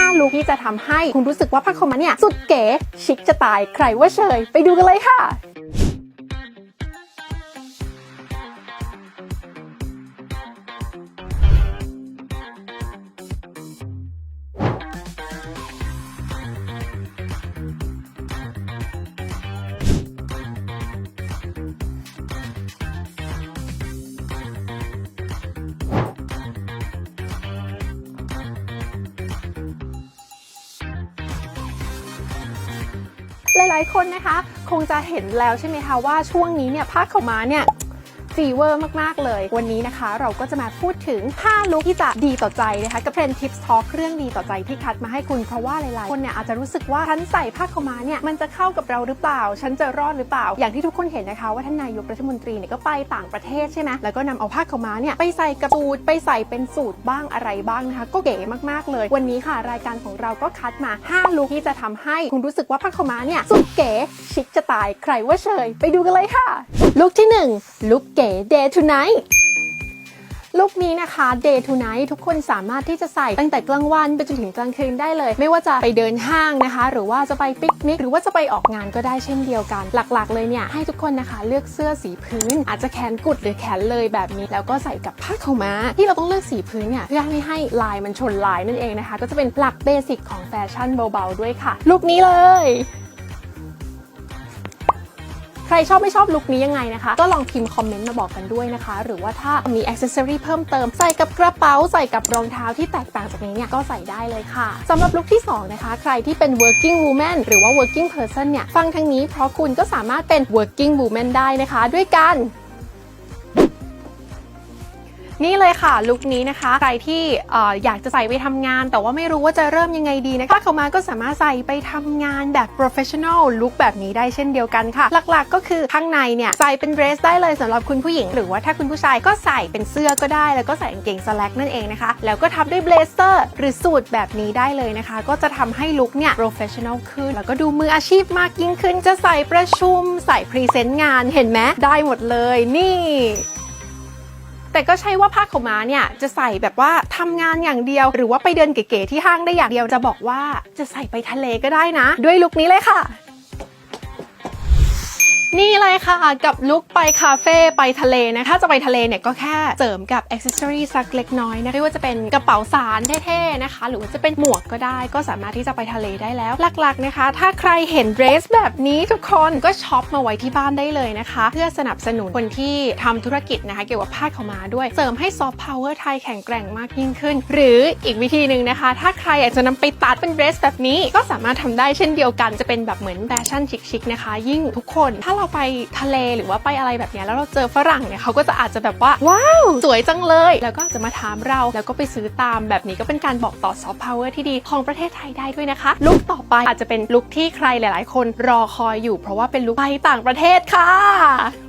5 ลุคที่จะทำให้คุณรู้สึกว่าผ้าคอมมันเนี่ยสุดเก๋ ชิคจะตาย ใครว่าเชย ไปดูกันเลยค่ะ ลาย ๆ คนนะคะ คงจะเห็นแล้วใช่ไหมคะว่าช่วงนี้เนี่ยผ้าขาวม้าเนี่ย ฟีเวอร์มากๆเลย วันนี้นะคะ เราก็จะมาพูดถึง 5 ลุคที่จะดีต่อใจนะคะกับเทรนทิปส์ทอเรื่องดีต่อใจที่คัดมาให้คุณเพราะว่าหลายๆคนเนี่ยอาจจะรู้สึกว่าฉันใส่ผ้าขาวม้าเนี่ยมันจะเข้ากับเราหรือเปล่า ฉันจะรอดหรือเปล่า อย่างที่ทุกคนเห็นนะคะว่าท่านนายกรัฐมนตรีเนี่ยก็ไปต่างประเทศใช่ไหมแล้วก็นำเอาผ้าขาวม้าเนี่ยไปใส่กับสูทไปใส่เป็นสูตรบ้างอะไรบ้างนะคะก็เก๋มากๆเลย วันนี้ค่ะรายการของเราก็คัดมา 5 ลุคที่จะทำให้คุณรู้สึกว่าผ้าขาวม้าเนี่ยสุดเก๋ชิคจะตายใครว่าเชยไปดูกันเลยค่ะลุคที่ 1 ลุคเก๋ day to night ลุคนี้นะคะ day to night ทุกคนสามารถที่จะใส่ตั้งแต่กลางวันไปจนถึงกลางคืนได้เลย ไม่ว่าจะไปเดินห้างนะคะ หรือว่าจะไปปิกนิก หรือว่าจะไปออกงานก็ได้เช่นเดียวกัน หลักๆ เลยเนี่ย ให้ทุกคนนะคะ เลือกเสื้อสีพื้น อาจจะแขนกุดหรือแขนเลยแบบนี้ แล้วก็ใส่กับผ้าขาวม้า ที่เราต้องเลือกสีพื้นเนี่ยเพื่อไม่ให้ลายมันชนลายนั่นเองนะคะ ก็จะเป็นหลักเบสิกของแฟชั่นเบาๆด้วยค่ะลุคนี้เลย รชอบไม่ชอบลุคนี้ยังไงนะคะ ก็ลองพิมพ์คอมเมนต์มาบอกกันด้วยนะคะ หรือว่าถ้ามีอ c เซ s ซอรีเพิ่มเติมใส่กับกระเป๋าใส่กับรองเท้าที่แตกต่างจากนี้เนี่ยก็ใส่ได้เลยค่ะสำหรับลุคที่2นะคะใครที่เป็น working woman หรือว่า working person เนี่ยฟังทางนี้เพราะคุณก็สามารถเป็น working woman ได้นะคะ ด้วยกัน นี่เลยค่ะลุคนี้นะคะ ใครที่ออยากจะใส่ไปทำงาน แต่ว่าไม่รู้ว่าจะเริ่มยังไงดีนะคะเข้ามาก็สามารถใส่ไปทำงานแบบ professional ลุคแบบนี้ได้เช่นเดียวกันค่ะ หลักๆก็คือข้างในเนี่ยใส่เป็นเดรสได้เลยสำหรับคุณผู้หญิง หรือว่าถ้าคุณผู้ชายก็ใส่เป็นเสื้อก็ได้ แล้วก็ใส่กางเกงสแลกนั่นเองนะคะ แล้วก็ทับด้วยเบลเซอร์หรือสูทแบบนี้ได้เลยนะคะ ก็จะทำให้ลุคเนี่ย professional ขึ้น แล้วก็ดูมืออาชีพมากยิ่งขึ้นจะใส่ประชุม ใส่พรีเซนต์งานเห็นไหมได้หมดเลยนี่ แต่ก็ใช่ว่าผ้าขาวม้าเนี่ยจะใส่แบบว่าทำงานอย่างเดียว หรือว่าไปเดินเก๋ๆที่ห้างได้อย่างเดียวจะบอกว่าจะใส่ไปทะเลก็ได้นะ ด้วยลุคนี้เลยค่ะ เลยค่ะ กับลุคไปคาเฟ่ไปทะเลนะ ถ้าจะไปทะเลเนี่ยก็แค่เสริมกับอ c เซ s ซอรีสักเล็กน้อยนะไม่ว่าจะเป็นกระเป๋าสารเท่ๆนะคะ หรือว่าจะเป็นหมวกก็ได้ ก็สามารถที่จะไปทะเลได้แล้วหลักๆนะคะ ถ้าใครเห็นเดรสแบบนี้ทุกคนก็ช็อปมาไว้ที่บ้านได้เลยนะคะ เพื่อสนับสนุนคนที่ทำธุรกิจนะคะ เกี่ยวกับผ้าขาวมาด้วย เสริมให้ซอฟต์พาวเวอร์ไทยแข็งแกร่งมากยิ่งขึ้น หรืออีกวิธีหนึ่งนะคะ ถ้าใครอยากจะนำไปตัดเป็นเดรสแบบนี้ ก็สามารถทำได้เช่นเดียวกันจะเป็นแบบเหมือนแฟชั่นชิคๆนะคะ ยิ่งทุกคน ถ้าเราไปทะเลหรือว่าไปอะไรแบบเนี้ยแล้วเราเจอฝรั่งเนี่ยเขาก็จะอาจจะแบบว่า ว้าว สวยจังเลย แล้วก็อาจจะมาถามเรา แล้วก็ไปซื้อตามแบบนี้ก็เป็นการบอกต่อซอฟต์พาวเวอร์ที่ดีของประเทศไทยได้ด้วยนะคะลุคต่อไปอาจจะเป็นลุคที่ใครหลาย ๆ คนรอคอยอยู่ เพราะว่าเป็นลุคไปต่างประเทศค่ะ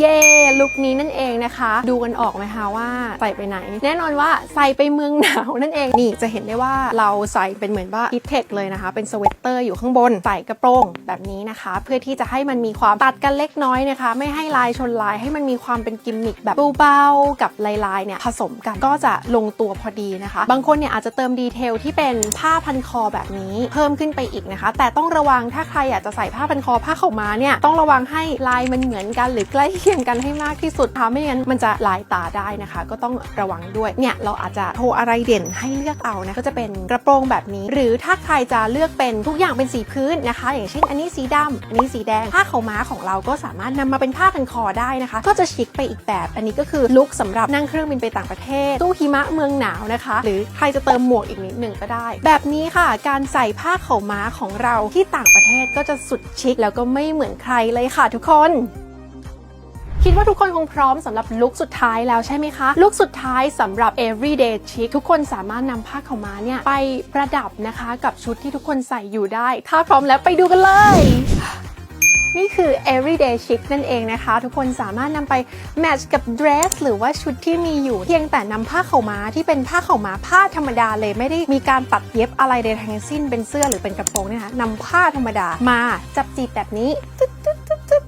เย่ลุคนี้นั่นเองนะคะ ดูกันออกไหมคะว่าใส่ไปไหน แน่นอนว่าใส่ไปเมืองหนาวนั่นเองนี่จะเห็นได้ว่าเราใส่เป็นเหมือนว่าฮิตเทคเลยนะคะ เป็นสเวตเตอร์อยู่ข้างบนใส่กระโปรงแบบนี้นะคะ เพื่อที่จะให้มันมีความตัดกันเล็กน้อยนะคะ ไม่ให้ลายชนลายให้มันมีความเป็นกิมมิคแบบเบาๆกับลายๆเนี่ยผสมกันก็จะลงตัวพอดีนะคะ บางคนเนี่ยอาจจะเติมดีเทลที่เป็นผ้าพันคอแบบนี้เพิ่มขึ้นไปอีกนะคะ แต่ต้องระวังถ้าใครอยากจะใส่ผ้าพันคอผ้าขาวม้าเนี่ยต้องระวังให้ลายมันเหมือนกันหรือใกล้เคียงกันให้มากที่สุดค่ะไม่งั้นมันจะลายตาได้นะคะ ก็ต้องระวังด้วยเนี่ยเราอาจจะโทรอะไรเด่นให้เลือกเอานะก็จะเป็นกระโปรงแบบนี้ หรือถ้าใครจะเลือกเป็นทุกอย่างเป็นสีพื้นนะคะ อย่างเช่น อันนี้สีดำอันนี้สีแดงผ้าขาวม้าของเราก็สามารถนำมาเป็นผ้าพันคอได้นะคะ ก็จะชิคไปอีกแบบ อันนี้ก็คือลุคสำหรับนั่งเครื่องบินไปต่างประเทศตู้หิมะเมืองหนาวนะคะ หรือใครจะเติมหมวกอีกนิดหนึ่งก็ได้ แบบนี้ค่ะ การใส่ผ้าขาวม้าของเราที่ต่างประเทศก็จะสุดชิคแล้วก็ไม่เหมือนใครเลยค่ะทุกคน คิดว่าทุกคนคงพร้อมสำหรับลุคสุดท้ายแล้วใช่ไหมคะ ลุคสุดท้ายสำหรับ everyday chic ทุกคนสามารถนำผ้าขาวม้าเนี่ย ไปประดับนะคะกับชุดที่ทุกคนใส่อยู่ได้ ถ้าพร้อมแล้วไปดูกันเลยนี่คือ everyday chic นั่นเองนะคะ ทุกคนสามารถนำไปแมทช์กับ dress หรือว่าชุดที่มีอยู่ เพียงแต่นำผ้าขาวม้าที่เป็นผ้าขาวม้าผ้าธรรมดาเลยไม่ได้มีการตัดเย็บอะไรใดทั้งสิ้นเป็นเสื้อหรือเป็นกระโปรงเนยนะคะนำผ้าธรรมดามาจับจีบแบบนี้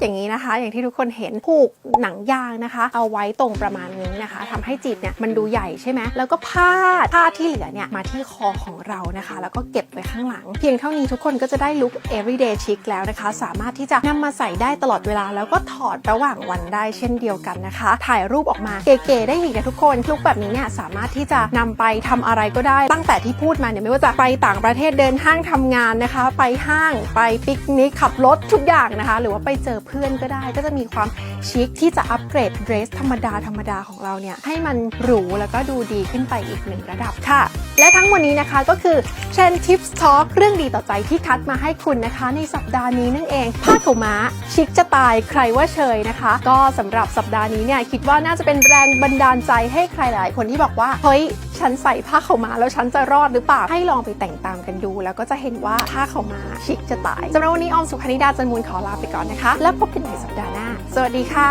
อย่างนี้นะคะ อย่างที่ทุกคนเห็นผูกหนังยางนะคะ เอาไว้ตรงประมาณนี้นะคะทำให้จีบเนี่ยมันดูใหญ่ใช่ไหมแล้วก็พาดผ้าที่เหลือเนี่ยมาที่คอของเรานะคะ แล้วก็เก็บไว้ข้างหลัง เพียงเท่านี้ทุกคนก็จะได้ลุค everyday chic แล้วนะคะ สามารถที่จะนำมาใส่ได้ตลอดเวลา แล้วก็ถอดระหว่างวันได้เช่นเดียวกันนะคะ ถ่ายรูปออกมาเก๋ๆได้อีกนะทุกคนลุคแบบนี้เนี่ยสามารถที่จะนำไปทำอะไรก็ได้ ตั้งแต่ที่พูดมาเนี่ยไม่ว่าจะไปต่างประเทศเดินห้างทำงานนะคะ ไปห้างไปปิกนิกขับรถทุกอย่างนะคะ หรือว่าไปเจอเพื่อนก็ได้ ก็จะมีความชิคที่จะอัปเกรดเดรสธรรมดาธรรมดาของเราเนี่ยให้มันหรูแล้วก็ดูดีขึ้นไปอีกหนึ่งระดับค่ะ และทั้งหมดนี้นะคะก็คือ Trend Tips Talk เรื่องดีต่อใจที่คัดมาให้คุณนะคะ ในสัปดาห์นี้นั่นเองผ้าขาวม้าชิคจะตายใครว่าเชยนะคะ ก็สำหรับสัปดาห์นี้เนี่ยคิดว่าน่าจะเป็นแรงบันดาลใจให้ใครหลายคนที่บอกว่าเฮ้ย ฉันใส่ผ้าขาวม้าแล้วฉันจะรอดหรือเปล่า ให้ลองไปแต่งตามกันดู แล้วก็จะเห็นว่าผ้าขาวม้าชิคจะตายสำหรับวันนี้ออมสุขนิดาจันมูลขอลาไปก่อนนะคะ แล้วพบกันใหม่สัปดาห์หน้า สวัสดีค่ะ